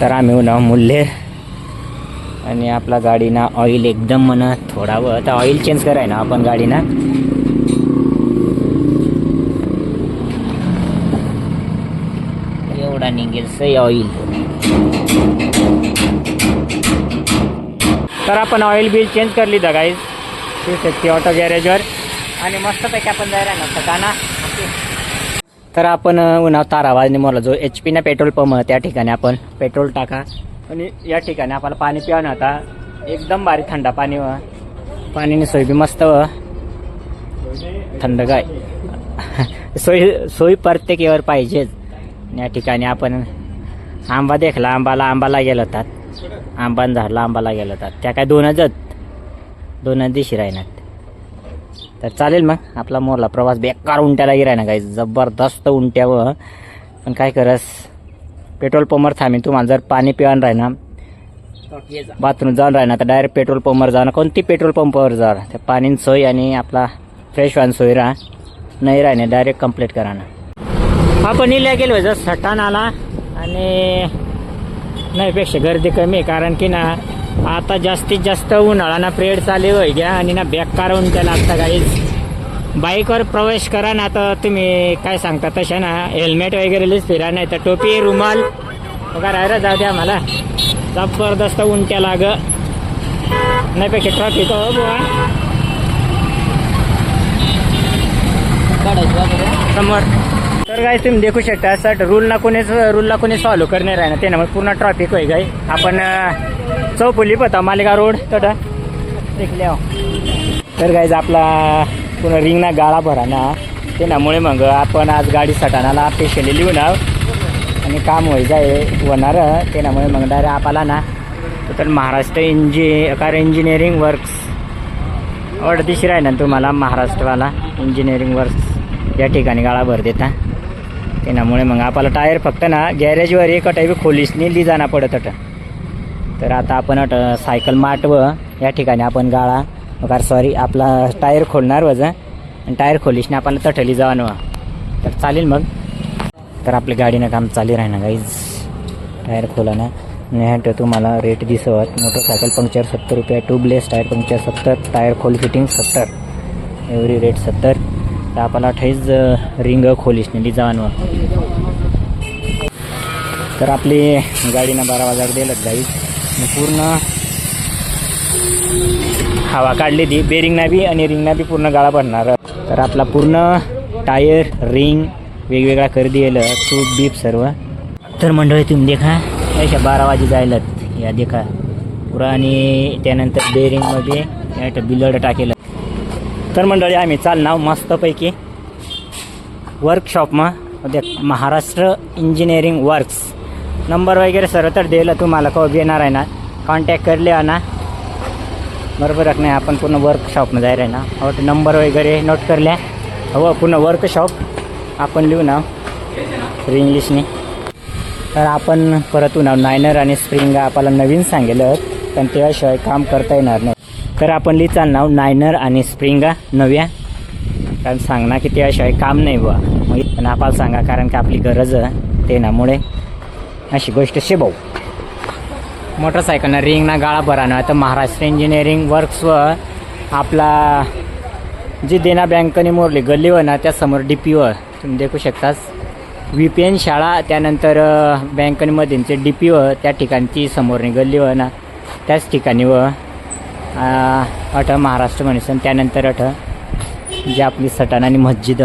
तर आम्ही उन्हा मूल्य आणि आपला गाडीना ऑइल एकदम म्हणा थोडावं. तर ऑइल चेंज कराय ना आपण गाडीना. एवढा निघेल सही ऑइल तर आपण ऑइल बिल चेंज करली दा गाईज ऑटो गॅरेजवर आणि मस्तपैकी आपण जायला ना? काना तर आपण उन्हाव तारावाजने निमोरला जो एच पीना पेट्रोल पंप आहे, त्या ठिकाणी आपण पेट्रोल टाका. आणि या ठिकाणी आपल्याला पाणी पिवणं आता. एकदम भारी थंड पाणी व पाणीने सोय बी मस्त व थंड काय सोय सोयी प्रत्येक येवर पाहिजेच या ठिकाणी आपण आंबा देखला आंबाला आंबाला गेलो होतात आंबान झाडला आंबाला गेलो होतात त्या काय दोनच दोनच दिवशी राहणार तर चालेल मग. आपला मोरला प्रवास बेकार उंट्याला गिराय ना काही जबरदस्त उंट्यावं पण काय करस? पेट्रोल पंपवर थांबीन. तुम्हाला जर पाणी पिवान राहिना बाथरूम जाऊन राहिना तर डायरेक्ट पेट्रोल पंपवर जाणं कोणती पेट्रोल पंपावर जा? त्या पाणीन सोय आणि आपला फ्रेश वान सोय राहा. नाही राही ना डायरेक्ट कंप्लीट करा ना आपण इल्या गेलो जर सटाण आला आणि नाहीपेक्षा गर्दी कमी आहे कारण की ना आता जास्तीत जास्त उन्हाळा ना प्रेड चालू होय घ्या आणि ना बेकार उंट्या लागता काहीच बाईकवर प्रवेश करा ना तर तुम्ही काय सांगता तशा ना हेल्मेट वगैरे लिस्ट फिरा नाही तर टोपी रुमाल. वगैरे राहिला जाऊ द्या मला जबरदस्त उंट्या लाग नाही पेक्षा ट्रॉफिक हो बुवा. समोर. तर काय तुम्ही देखू शकता सट रूलला कोणीच रूलला कोणी करणार आहे ना त्यामुळे पूर्ण ट्रॉफिक होई गाई आपण चौफुली पता मालेगाव रोड तटा. देखल्या तर गाईज आपला पूर्ण रिंगना गाळा भरा ना. त्यामुळे मग आपण आज गाडी सटाणाला स्पेशली लिहून आहो आणि काम व्हायचं जाय होणार. त्यामुळे मग डायरेक्ट आपला ना. तर महाराष्ट्र इंजि कार इंजिनिअरिंग वर्क्स अडदिशी आहे ना तुम्हाला महाराष्ट्रवाला इंजिनिअरिंग वर्क्स या ठिकाणी गाळा भर देता. त्यामुळे मग आपला टायर फक्त ना गॅरेजवर एक टाईप खोलीसनी लिजाना पडत होतं. तर आता आपण अट सायकल माट व या ठिकाणी आपण गाळा. कार सॉरी आपला टायर खोलणार वज आणि टायर खोलीसने तटली तठली जावं तर चालेल मग. तर आपल्या गाडीनं काम चालू राहणार गाईज टायर खोला ना तुम्हाला रेट दिसत मोटरसायकल पंक्चर सत्तर रुपये ट्यूबलेस टायर पंक्चर सत्तर टायर खोल फिटिंग सत्तर. एव्हरी रेट सत्तर. तर आपल्याला अठ्ठावीस रिंग खोलीसने जाणवं. तर आपली गाडीनं बारा वाजाक दिलं गाईज पूर्ण हवा काढली ती. बेरिंगना बी आणि रिंगना बी पूर्ण गाळा पडणार. तर आपला पूर्ण टायर रिंग वेगवेगळा कर दिलं ट्यूब बीप सर्व. तर मंडळी तुम्ही देखा अशा बारा वाजे जायला या देखा पुरा आणि त्यानंतर बेरिंगमध्ये यात बिलड टाकेलं. तर मंडळी आम्ही चालणार मस्तपैकी वर्कशॉपमा उद्या महाराष्ट्र इंजिनिअरिंग वर्क्स नंबर वगैरे सर्व तर दिलं तुम्हाला कधी येणार आहे ना? कॉन्टॅक्ट करले ना. बरोबर आहे नाही? आपण पूर्ण वर्कशॉपमध्ये जायला आहे ना. हो नंबर वगैरे नोट करल्या हो पूर्ण वर्कशॉप आपण लिहू ना. इंग्लिशने तर आपण परत ना नायनर आणि स्प्रिंग आपल्याला नवीन सांगेलं पण त्याशिवाय काम करता येणार नाही. तर आपण लिहिचाल नाव नायनर आणि स्प्रिंगा नव्या. कारण सांगणार की त्याशिवाय काम नाही बुवा. मग पण आपल्याला सांगा कारण की आपली गरज आहे ते नामुळे अशी गोष्ट शिबव. मोटरसायकलनं रिंगना गाळा भराणं तर महाराष्ट्र इंजिनिअरिंग वर्क्स व आपला जी देना बँकने मोरली गल्ली व ना त्यासमोर डी पी व. तुम्ही देखू शकताच व्ही पी एन शाळा त्यानंतर बँकमधीलचे डी पी व त्या ठिकाणची ती समोरनी गल्ली व ना त्याच ठिकाणी व अठ महाराष्ट्र म्हणून त्यानंतर अठ जी आपली सटाण आणि मस्जिद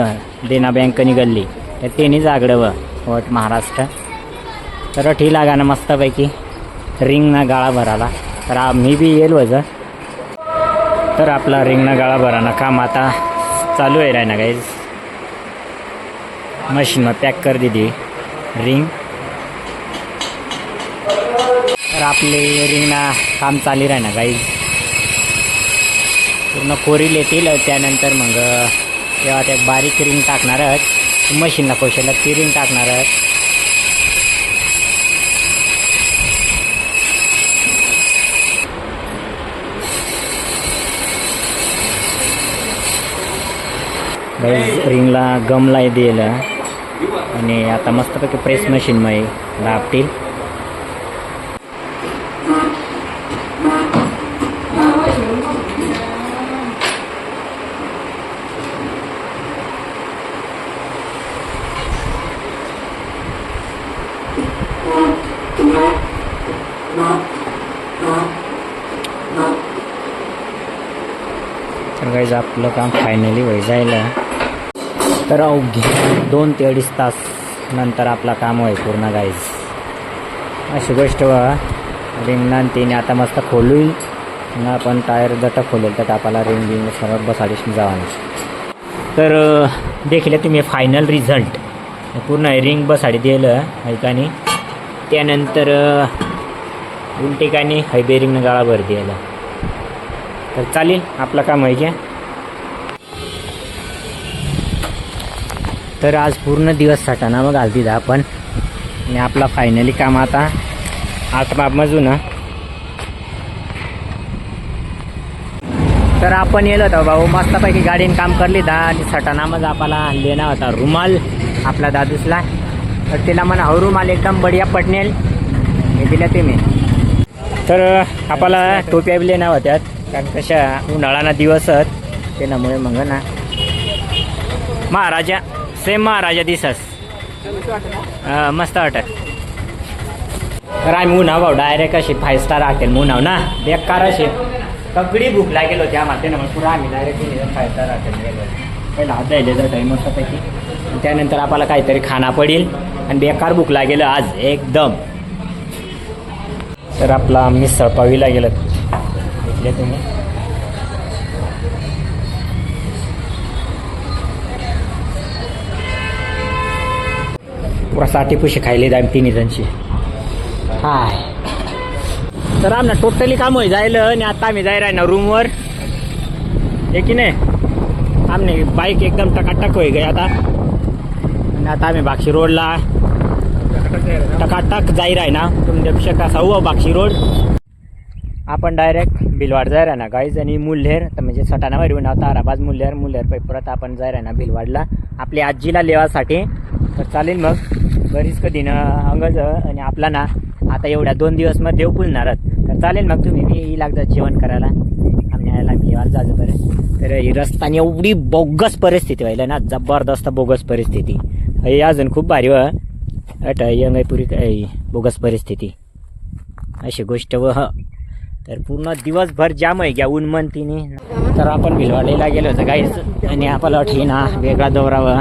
देना बँकनी गल्ली तर तेनी जागडं व वट महाराष्ट्र. तर अठी लागा ना मस्तपैकी रिंगना गाळा भराला. तर मी बी येईल वज तर आपला रिंगना गाळा भराना काम आता चालू आहे राय ना गाईज मशीन पॅक कर दिली. रिंग तर आपले रिंगना काम चालू राही ना गाईज पूर्ण कोरील येतील त्यानंतर मग तेव्हा त्या बारीक रिंग टाकणार मशीनला कौशल्यात ती रिंग टाकणार रिंगला गमला दिलं आणि आता मस्तपैकी प्रेस मशीन मध्ये दाबतील. तर गाईज आपलं काम फायनली व्हाय जायला. तर अवघे दोन ते अडीच तास नंतर आपला काम होय पूर्ण गाईज अशी गोष्ट वा. रिंगणान तिने आता मस्त खोलून ना आपण टायर जटा खोलेल तर आपल्याला रिंग बिंग सर्व बसाडीस जावा तर देखील तुम्ही फायनल रिझल्ट पूर्ण रिंग बसाडी दिलं ऐकानी. त्यानंतर अं, उलटिकानी हाय गाळा भर द्यायला तर चालेल आपलं काम आहे का? तर आज पूर्ण दिवस साठाना मग आलती दा आपण आणि आपला फायनली काम आता आठ बाबमजून तर आपण येलो होतो भाऊ मस्तपैकी गाडीने काम करली दा आणि सटाणा मग आपला लेना होता रुमाल आपला दादूसला. तर तिला म्हणा हा रुमाल एकदम बढिया पटनेल. हे दिल्या ते मी तर आपल्याला टोप्या बी लेना होत्यात कारण कशा उन्हाळाना दिवस आहेत त्यामुळे मग ना. महाराजा. सेम महाराजा दिसस मस्त वाटत. तर आम्ही उन्हाव भाऊ डायरेक्ट अशी फाईव्ह स्टार हॉटेल उन्हाव ना. बेकार अशी. सगळी भूक लागेल होती आम्हाला. त्यानं मग पुढं आम्ही डायरेक्ट फाईव्ह स्टार हॉटेल गेलो पहिला हात जायले जात मस्तपैकी. त्यानंतर आपल्याला काहीतरी खाना पडेल. आणि बेकार भूक लागेल आज एकदम. तर आपला मिसळ पावीला गेलं. घेतले तुम्ही. पुरा साठी खायले दाम तिन्ही जणची. हाय. तर आमना टोटली काम होई जायलं आणि आता आम्ही जाय राही ना रूमवर हे की नाही? आमने बाईक एकदम टकाटक होई गई आता. आणि आता आम्ही बाक्षी रोडला टकाटक जाई राही ना तुम्ही देखू शकता सव्वा बाक्षी रोड आपण डायरेक्ट भिलवाड जाय राही ना गाईज आणि मुल्हेर तर म्हणजे सटाणावर येऊन ताराबाज मुल्हेर मुल्हेर परत आपण जाय आहे ना भिलवाडला आपली आजीला लेवासाठी तर चालेल मग. बरीच कधी ना अंगज आणि आपला ना आता एवढ्या दोन दिवस मग देव पुलणार तर चालेल मग तुम्ही. मी लागतात जेवण करायला. आम्ही यायला जाजू बरं तर ही रस्ताने एवढी बोगस परिस्थिती व्हायला ना जबरदस्त बोगस परिस्थिती. हे अजून खूप भारी व अट यंगाईपुरी काय बोगस परिस्थिती. अशी गोष्ट व ह. तर पूर्ण दिवसभर जाम आहे घ्या ऊन म्हणतीने तर आपण भिलवाडीला गेलो होतो काहीच आणि आपल्याला वाटली ना वेगळा दौरा व.